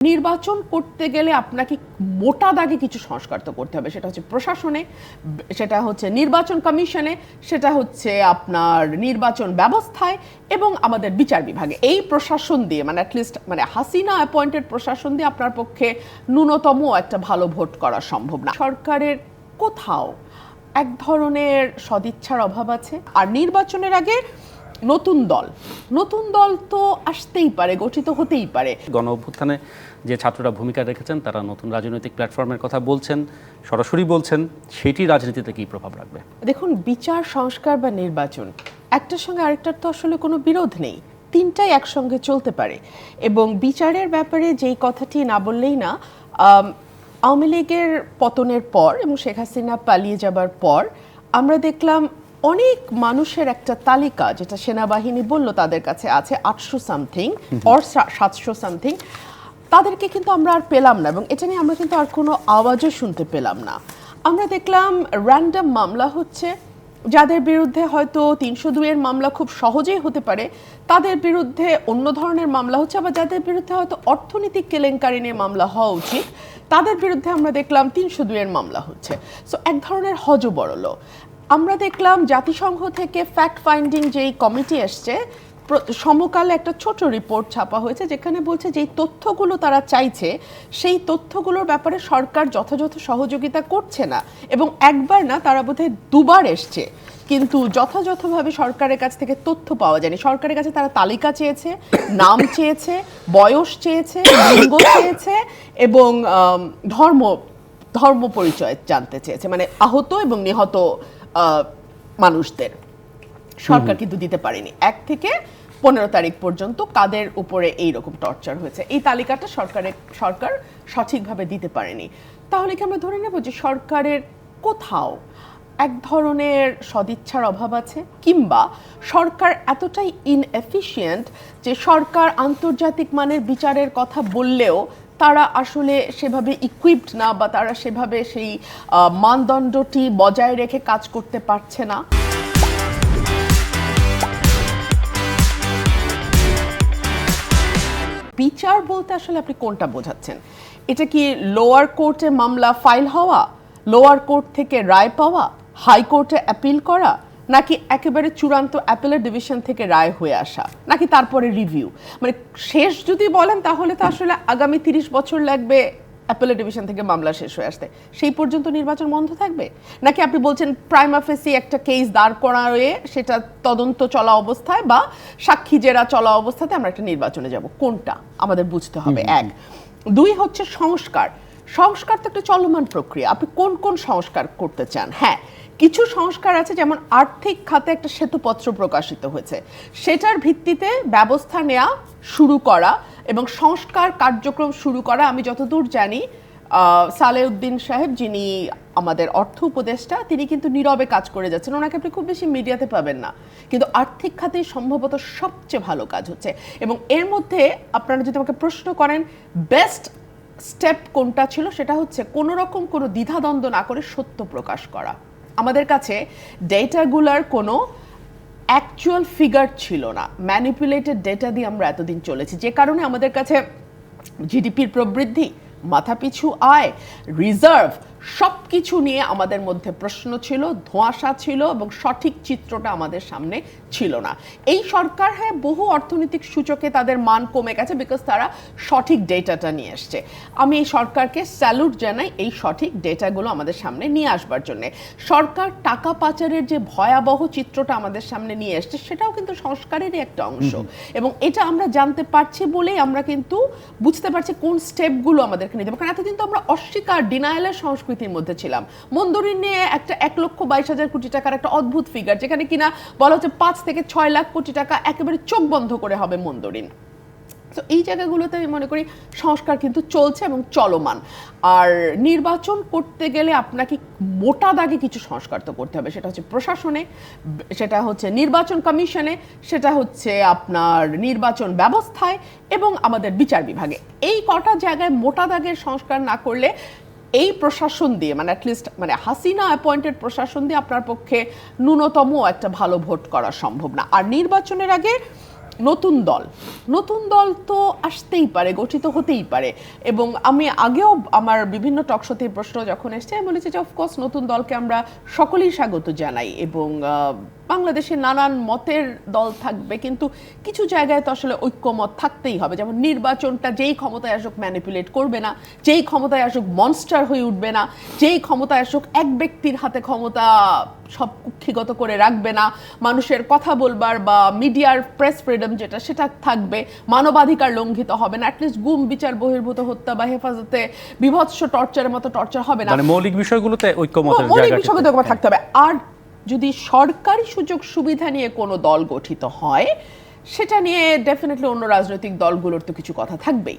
নির্বাচন করতে গেলে আপনাকে মোটা দাগে কিছু সংস্কার তো করতে হবে। সেটা হচ্ছে প্রশাসনে, সেটা হচ্ছে নির্বাচন কমিশনে, সেটা হচ্ছে আপনার নির্বাচন ব্যবস্থায় এবং আমাদের বিচার বিভাগে। এই প্রশাসন দিয়ে মানে অ্যাটলিস্ট মানে হাসিনা অ্যাপয়েন্টেড প্রশাসন দিয়ে আপনার পক্ষে ন্যূনতম একটা ভালো ভোট করা সম্ভব না। সরকারের কোথাও এক ধরনের সদিচ্ছার অভাব আছে। আর নির্বাচনের আগে নতুন দল। নতুন দল তো আসতেই পারে গঠিত হতেই পারে। গণ অভ্যুত্থানে যে ছাত্ররা ভূমিকা রেখেছেন তারা নতুন রাজনৈতিক প্ল্যাটফর্মের কথা বলছেন সরাসরি বলছেন সেটি রাজনীতিতে কী প্রভাব রাখবে? দেখুন বিচার সংস্কার বা নির্বাচন একটার সঙ্গে আরেকটার তো আসলে কোনো বিরোধ নেই। তিনটাই একসঙ্গে চলতে পারে। এবং বিচারের ব্যাপারে যেই কথাটি না বললেই না আওয়ামী লীগের পতনের পর এবং শেখ হাসিনা পালিয়ে যাবার পর আমরা দেখলাম অনেক মানুষের একটা তালিকা যেটা সেনাবাহিনী বলল তাদের কাছে আছে আটশো সামথিং অর সাতশো সামথিং। তাদেরকে কিন্তু আমরা আর পেলাম না এবং এটা নিয়ে আমরা কিন্তু আর কোনো আওয়াজও শুনতে পেলাম না। আমরা দেখলাম র্যান্ডম মামলা হচ্ছে যাদের বিরুদ্ধে হয়তো তিনশো দুইয়ের মামলা খুব সহজেই হতে পারে তাদের বিরুদ্ধে অন্য ধরনের মামলা হচ্ছে আবার যাদের বিরুদ্ধে হয়তো অর্থনৈতিক কেলেঙ্কারি নিয়ে মামলা হওয়া উচিত তাদের বিরুদ্ধে আমরা দেখলাম তিনশো দুইয়ের মামলা হচ্ছে। সো এক ধরনের হজবরল। আমরা দেখলাম জাতিসংঘ থেকে ফ্যাক্ট ফাইন্ডিং যেই কমিটি এসছে সমকালে একটা ছোট রিপোর্ট ছাপা হয়েছে যেখানে বলছে যেই তথ্যগুলো তারা চাইছে, সেই তথ্যগুলোর ব্যাপারে সরকার যথাযথ সহযোগিতা করছে না এবং একবার না তারা বোধহয় দুবার এসছে। কিন্তু যথাযথভাবে সরকারের কাছ থেকে তথ্য পাওয়া যায়নি। সরকারের কাছে তারা তালিকা চেয়েছে, নাম চেয়েছে, বয়স চেয়েছে, লিঙ্গ চেয়েছে এবং ধর্ম ধর্ম পরিচয় জানতে চেয়েছে। মানে আহত এবং নিহত মানুষদের। সরকার কিন্তু দিতে পারেনি। এক থেকে পনেরো তারিখ পর্যন্ত কাদের উপরে এই রকম টর্চার হয়েছে? এই তালিকাটা সরকারের সরকার সঠিকভাবে দিতে পারেনি। তাহলে কি আমরা ধরে নেব যে সরকারের কোথাও এক ধরনের সদিচ্ছার অভাব আছে? কিংবা সরকার এতটাই ইনএফিশিয়েন্ট যে সরকার আন্তর্জাতিক মানের বিচারের কথা বললেও তারা আসলে সেভাবে ইকুইপড না বা তারা সেভাবে সেই মানদণ্ডটি বজায় রেখে কাজ করতে পারছে না। বিচার বলতে আসলে আপনি কোনটা বোঝাচ্ছেন? এটা কি লোয়ার কোর্টে মামলা ফাইল হওয়া? লোয়ার কোর্ট থেকে রায় পাওয়া? হাইকোর্টে অ্যাপিল করা? নাকি একেবারে চূড়ান্ত অ্যাপেলের ডিভিশন থেকে রায় হয়ে আসা? নাকি তারপরে রিভিউ মানে শেষ যদি বলেন তাহলে তো আসলে আগামী তিরিশ বছর লাগবে অ্যাপেলের ডিভিশন থেকে মামলা শেষ হয়ে আসতে। সেই পর্যন্ত নির্বাচন বন্ধ থাকবে? নাকি আপনি বলছেন প্রাইমাফেসি একটা কেস দাঁড় করায়ে সেটা তদন্ত চলা অবস্থায় বা সাক্ষী জেরা চলা অবস্থাতে আমরা একটা নির্বাচনে যাব? কোনটা আমাদের বুঝতে হবে? এক। দুই হচ্ছে সংস্কার। সংস্কার তো একটা চলমান প্রক্রিয়া। আপনি কোন কোন সংস্কার করতে চান? হ্যাঁ কিছু সংস্কার আছে, যেমন আর্থিক খাতে একটা সেতুপত্র প্রকাশিত হয়েছে। সেটার ভিত্তিতে ব্যবস্থা নেওয়া শুরু করা এবং সংস্কার কার্যক্রম শুরু করা, আমি যতদূর জানি সালেউদ্দিন সাহেব, যিনি আমাদের অর্থ উপদেষ্টা, তিনি কিন্তু নীরবে কাজ করে যাচ্ছেন। ওনাকে আপনি খুব বেশি মিডিয়াতে পাবেন না। কিন্তু আর্থিক খাতে সম্ভবত সবচেয়ে ভালো কাজ হচ্ছে। এবং এর মধ্যে আপনারা যদি আমাকে প্রশ্ন করেন বেস্ট স্টেপ কোনটা ছিল? সেটা হচ্ছে কোনো রকম কোনো দ্বিধাদ্বন্দ্ব না করে সত্য প্রকাশ করা। আমাদের কাছে ডেটাগুলার কোনো অ্যাকচুয়াল ফিগার ছিল না। ম্যানিপুলেটেড ডেটা দিয়ে আমরা এতদিন চলেছি। যে কারণে আমাদের কাছে জিডিপির প্রবৃদ্ধি, মাথাপিছু আয় রিজার্ভ সব কিছু নিয়ে আমাদের মধ্যে প্রশ্ন ছিল ধোঁয়াশা ছিল এবং সঠিক চিত্রটা আমাদের সামনে ছিল না। এই সরকার হ্যাঁ বহু অর্থনৈতিক সূচকে তাদের মান কমে গেছে বিকজ তারা সঠিক ডেটাটা নিয়ে এসছে। আমি এই সরকারকে স্যালুট জানাই এই সঠিক ডেটাগুলো আমাদের সামনে নিয়ে আসবার জন্যে। সরকার টাকা পাচারের যে ভয়াবহ চিত্রটা আমাদের সামনে নিয়ে এসছে সেটাও কিন্তু সংস্কারেরই একটা অংশ। এবং এটা আমরা জানতে পারছি বলেই আমরা কিন্তু বুঝতে পারছি কোন স্টেপগুলো আমাদেরকে নিতে হবে। কারণ এতদিন তো আমরা অস্বীকার ডিনায়ালের সংস্কৃতির মধ্যে ছিলাম। মন্দরিন নিয়ে একটা এক লক্ষ বাইশ হাজার কোটি টাকার একটা অদ্ভুত ফিগার যেখানে কিনা বলা হচ্ছে পাঁচ থেকে ছয় লাখ কোটি টাকা একেবারে চোখ বন্ধ করে হবে মন্দরিন। তো এই জায়গাগুলোতে আমি মনে করি সংস্কার কিন্তু চলছে এবং চলমান। আর নির্বাচন করতে গেলে আপনাকে মোটা দাগে কিছু সংস্কার তো করতে হবে। সেটা হচ্ছে প্রশাসনে, সেটা হচ্ছে নির্বাচন কমিশনে, সেটা হচ্ছে আপনার নির্বাচন ব্যবস্থায় এবং আমাদের বিচার বিভাগে। এই কটা জায়গায় মোটা দাগের সংস্কার না করলে এই প্রশাসন দিয়ে মানে অ্যাটলিস্ট মানে হাসিনা অ্যাপয়েন্টেড প্রশাসন দিয়ে আপনার পক্ষে ন্যূনতম একটা ভালো ভোট করা সম্ভব না। আর নির্বাচনের আগে নতুন দল নতুন দল তো আসতেই পারে, গঠিত হতেই পারে। এবং আমি আগেও আমার বিভিন্ন টকশোতে প্রশ্ন যখন এসছে, আমি বলেছি যে অফকোর্স নতুন দলকে আমরা সকলেই স্বাগত জানাই এবং বাংলাদেশে নানান মতের দল থাকবে কিন্তু কিছু জায়গায় তো আসলে ঐক্যমত থাকতেই হবে। যেমন নির্বাচনটা যেই ক্ষমতায় আসুক ম্যানিপুলেট করবে না যেই ক্ষমতায় আসুক মনস্টার হয়ে উঠবে না যেই ক্ষমতায় আসুক এক ব্যক্তির হাতে ক্ষমতা সব কুক্ষিগত করে রাখবে না মানুষের কথা বলবার বা মিডিয়ার প্রেস ফ্রিডম যেটা সেটা থাকবে মানবাধিকার লঙ্ঘিত হবে না অ্যাটলিস্ট গুম বিচার বহির্ভূত হত্যা বা হেফাজতে বিভৎস টর্চারের মতো টর্চার হবে না। মানে মৌলিক বিষয়গুলোতে ঐক্যমতের মৌলিক ঐক্যমত থাকতে হবে। আর যদি সরকারি সুযোগ সুবিধা নিয়ে কোনো দল গঠিত হয়, সেটা নিয়ে ডেফিনেটলি অন্য রাজনৈতিক দলগুলোর তো কিছু কথা থাকবেই।